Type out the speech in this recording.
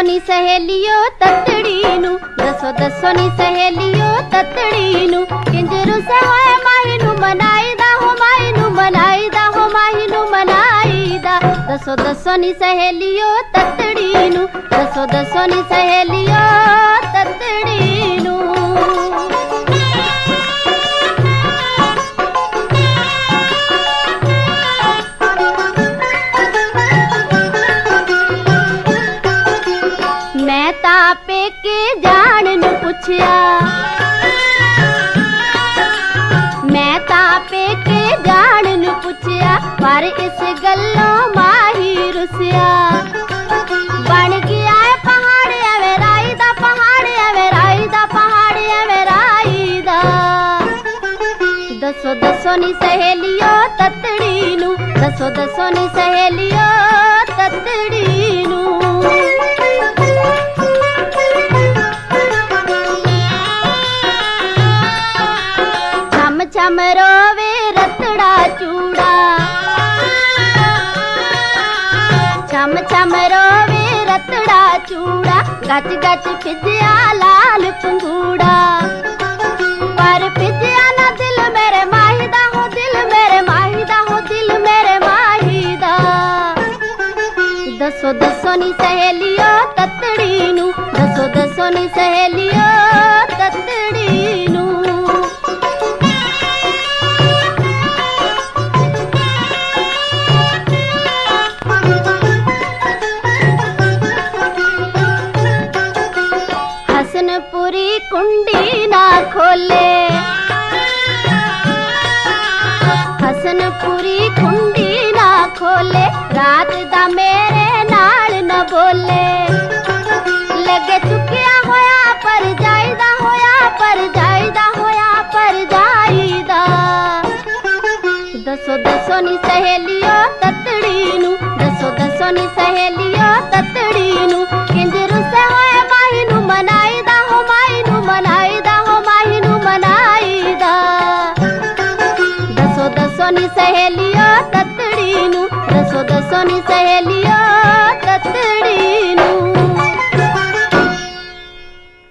ਦੱਸੋ ਨੀ ਸਹੇਲਿਓ ਤਤੜੀ ਨੂੰ। ਦੱਸੋ ਦੱਸੋ ਨੀ ਸਹੇਲਿਓ ਤਤੜੀ ਨੂੰ। ਕਿੰਜਰੂ ਸੇ ਹੋਏ ਮਾਹੀ ਨੂੰ ਮਨਾਈਦਾ, ਹੋ ਮਾਹੀ ਨੂੰ ਮਨਾਈਦਾ, ਹੋ ਮਾਹੀ ਨੂੰ ਮਨਾਈਦਾ। ਦੱਸੋ ਦੱਸੋ ਨੀ ਸਹੇਲਿਓ ਤਤੜੀ ਨੂੰ। ਦੱਸੋ ਦੱਸੋ ਨੀ ਸਹੇਲਿਓ ਤਾਂ ਪੇਕੇ ਜਾਣ ਨੂੰ ਪੁੱਛਿਆ। ਮੈਂ ਤਾਂ ਪੇਕੇ ਜਾਣ ਨੂੰ ਪੁੱਛਿਆ, ਪਰ ਇਸ ਗੱਲੋਂ ਮਾਹੀ ਰੁਸਿਆ। ਬਣ ਗਿਆ ਪਹਾੜ, ਐਵੇਂ ਰਾਈ ਦਾ ਪਹਾੜ, ਐਵੇਂ ਰਾਈ ਦਾ ਪਹਾੜ, ਐਵੇਂ ਰਾਈ ਦਾ। ਦੱਸੋ ਦੱਸੋ ਨੀ ਸਹੇਲਿਓ ਤਤੜੀ ਨੂੰ, ਦੱਸੋ ਦੱਸੋ ਨੀ ਸਹੇਲੀ ਛਮ ਰੋਵੇ ਰਤੜਾ ਚੂੜਾ। ਛਮ ਛਮ ਰੋਵੇ ਰਤੜਾ ਚੂੜਾ। ਗੱਜ ਗੱਜ ਫਿੱਜਿਆ ਲਾਲ ਪੰਗੂੜਾ। ਪਰ ਫਿੱਜਿਆ ਨਾ ਦਿਲ ਮੇਰੇ ਮਾਹੀ ਦਾ ਹੋ ਦਿਲ ਮੇਰੇ ਮਾਹੀ ਦਾ ਹੋ ਦਿਲ ਮੇਰੇ ਮਾਹੀ ਦਾ। ਦੱਸੋ ਦੱਸੋ ਨੀ ਸਹੇਲਿਓ ਤਤੜੀ ਨੂੰ, ਦੱਸੋ ਦੱਸੋ ਨੀ ਸਹੇਲੀ ਹਸਨਪੁਰੀ ਕੁੰਡੀ ਨਾ ਖੋਲੇ। ਹਸਨਪੁਰੀ ਕੁੰਡੀ ਨਾ ਖੋਲੇ, ਰਾਤ ਦਾ ਮੇਰੇ ਨਾਲ ਨਾ ਬੋਲੇ। ਲੱਗੇ ਚੁੱਕਿਆ ਹੋਇਆ ਪਰ ਜਾਈਦਾ ਹੋਇਆ, ਪਰ ਜਾਈਦਾ ਹੋਇਆ, ਪਰ ਜਾਈਦਾ। ਦੱਸੋ ਦੱਸੋ ਨੀ ਸਹੇਲੀਓ ਤਤੜੀ ਨੂੰ, ਦੱਸੋ ਦੱਸੋ ਨੀ ਸਹੇਲੀਓ ਤਤੜੀ ਨੂੰ ਦੱਸੋ ਦੱਸੋ ਨੀ ਸਹੇਲਿਓ ਤਤੜੀ ਨੂੰ